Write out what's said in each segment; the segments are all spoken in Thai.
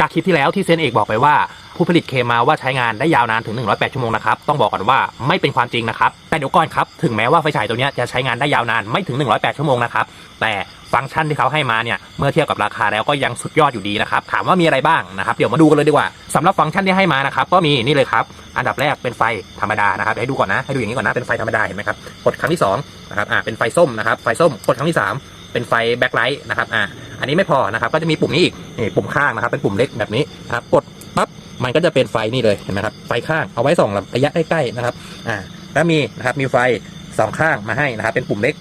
จากคลิปที่แล้วที่เซนเอกบอกไปว่า ผู้ผลิตเคมาว่าใช้งานได้ยาวนานถึง 108 ชั่วโมงนะครับ ต้องบอกก่อนว่าไม่เป็นความจริงนะครับ แต่เดี๋ยวก่อนครับ ถึงแม้ว่าไฟฉายตัวนี้จะใช้งานได้ยาวนานไม่ถึง 108 ชั่วโมงนะครับ แต่ฟังก์ชันที่เขาให้มาเนี่ย เมื่อเทียบกับราคาแล้วก็ยังสุดยอดอยู่ดีนะครับ ถามว่ามีอะไรบ้างนะครับ เดี๋ยวมาดูกันเลยดีกว่าสำหรับฟังก์ชันที่ให้มานะครับ ก็มีนี่เลยครับ อันดับแรกเป็นไฟธรรมดานะครับ ให้ดูก่อนนะ ให้ดูอย่างนี้ก่อนนะ เป็นไฟธรรมดาเห็นไหมครับ กดครั้งที่สองนะครับ อ่า เป็นไฟส้มนะครับ ไฟส้ม กดครั้งที่สามเป็นไฟแบ็คไลท์นะครับ อ่า อันนี้ไม่พอนะครับก็จะมีปุ่มนี้อีกนี่ปุ่มข้างนะครับเป็นปุ่มเล็กแบบนี้นะครับกดปั๊บมันก็จะเป็นไฟนี่เลยเห็นไหมครับไฟข้างเอาไว้ส่องระยะใกล้ๆนะครับอ่าแล้วมีนะครับมีไฟสองข้างมาให้นะครับเป็นปุ่มเล็ก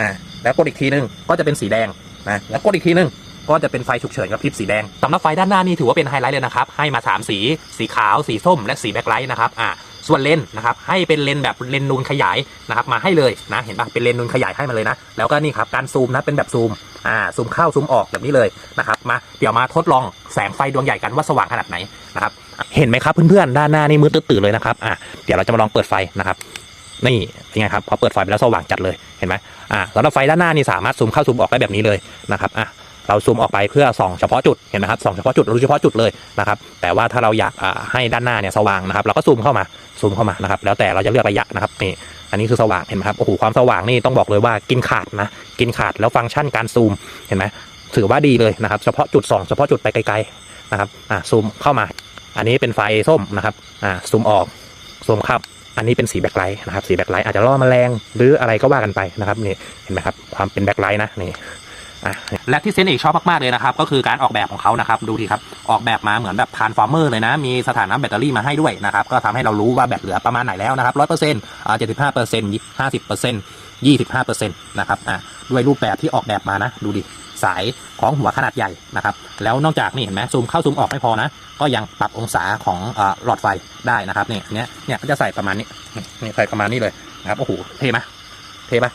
อ่าแล้วกดอีกทีนึงก็จะเป็นสีแดงนะแล้วกดอีกทีนึงก็จะเป็นไฟฉุกเฉินกับพริบสีแดงสำหรับไฟด้านหน้านี่ถือว่าเป็นไฮไลท์เลยนะครับ ให้มา 3 สี สีขาว สีส้ม และสีแบ็คไลท์นะครับ อ่า ส่วนเลนส์นะครับ ให้เป็นเลนส์แบบเลนนูนขยายนะครับ มาให้เลยนะ เห็นปะเป็นเลนนูนขยายให้มาเลยนะ แล้วก็นี่ครับ การซูมนะ เป็นแบบซูม อ่าซูมเข้าซูมออกแบบนี้เลยนะครับมาเดี๋ยวมาทดลองแสงไฟดวงใหญ่กันว่าสว่างขนาดไหนนะครับเห็นไหมครับเพื่อนๆด้านหน้านี่มืดตื่นเลยนะครับอ่าเดี๋ยวเราจะมาลองเปิดไฟนะครับนี่เป็นไงครับพอเปิดไฟไปแล้วสว่างจัดเลยเห็นไหมอ่าสำหรับไฟด้านหน้านี่สามารถซูมเข้าซูมออกได้แบบนี้เลยนะครับอะเราซูมออกไปเพื่อส่องเฉพาะจุดเห็นไหมครับส่องเฉพาะจุดรู้เฉพาะจุดเลยนะครับแต่ว่าถ้าเราอยากอ่าให้ด้านหน้าเนี่ยสว่างนะครับเราก็ซูมเข้ามาซูมเข้ามานะครับแล้วแต่เราจะเลือกระยะนะครับนี่ อันนี้คือสว่างเห็นไหมครับโอ้โหความสว่างนี่ต้องบอกเลยว่ากินขาดนะกินขาดแล้วฟังก์ชันการซูมเห็นไหมถือว่าดีเลยนะครับ เฉพาะจุดสองเฉพาะจุดไปไกลๆนะครับอ่าซูมเข้ามา อันนี้เป็นไฟส้มนะครับอ่าซูมออกซูมเข้าอันนี้เป็นสีแบ็คไลท์นะครับสีแบ็คไลท์อาจจะล่อแมลงหรืออะไรก็ว่ากันไปนะครับนี่เห็นไหมครับความเป็นแบ็คไลท์นะนี่ และที่เซนเอกชอบมาก ๆ เลยนะครับ ก็คือการออกแบบของเขานะครับ ดูทีครับ ออกแบบมาเหมือนแบบทานฟอร์เมอร์เลยนะ มีสถานะแบตเตอรี่มาให้ด้วยนะครับ ก็ทำให้เรารู้ว่าแบตเหลือประมาณไหนแล้วนะครับร้อยเปอร์เซ็นต์อ่าเจ็ดสิบห้าเปอร์เซ็นต์ห้าสิบเปอร์เซ็นต์ยี่สิบห้าเปอร์เซ็นต์นะครับอะด้วยรูปแบบที่ออกแบบมานะ ดูดิสายของหัวขนาดใหญ่นะครับ แล้วนอกจากนี่เห็นไหมซูมเข้าซูมออกไม่พอนะ ก็ยังปรับองศาของอ่าหลอดไฟได้นะครับเนี่ยเนี้ยเนี่ยก็จะใส่ประมาณนี้นี่นี่ใส่ประมาณนี้เลยนะครับโอ้โหเท่ไหมเท่ปะ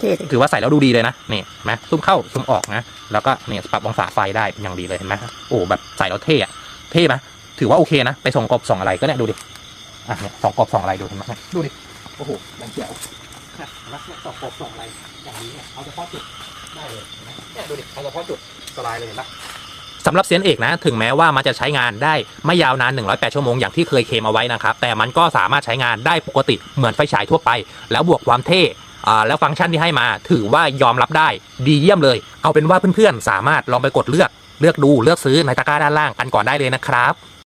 เท่ดิถือว่าใส่แล้วดูดีเลยนะนี่เห็นไหมซูมเข้าซูมออกนะ แล้วก็เนี่ยปรับองศาไฟได้เป็นอย่างดีเลยเห็นไหมโอ้แบบใส่แล้วเท่อะเท่ไหมถือว่าโอเคนะ ไปส่องกบส่องอะไรก็เนี่ยดูดิอะเนี่ยส่องกบส่องอะไรดูเห็นไหมดูดิโอ้โหมันเขียวนะเห็นไหมเนี่ยส่องกบส่องอะไรอย่างนี้เนี่ยเอาเฉพาะจุดได้เลยเห็นไหมเนี่ยดูดิเอาเฉพาะจุดสบายเลยเห็นปะสำหรับเซียนเอกนะ ถึงแม้ว่ามันจะใช้งานได้ไม่ยาวนาน 108 ชั่วโมงอย่างที่เคยเคลมเอาไว้นะครับ แต่มันก็สามารถใช้งานได้ปกติเหมือนไฟฉายทั่วไป แล้วบวกความเท่อ่า แล้วฟังก์ชันที่ให้มาถือว่ายอมรับได้ดีเยี่ยมเลย เอาเป็นว่าเพื่อนๆสามารถลองไปกดเลือกเลือกดูเลือกซื้อในตะกร้าด้านล่างกันก่อนได้เลยนะครับ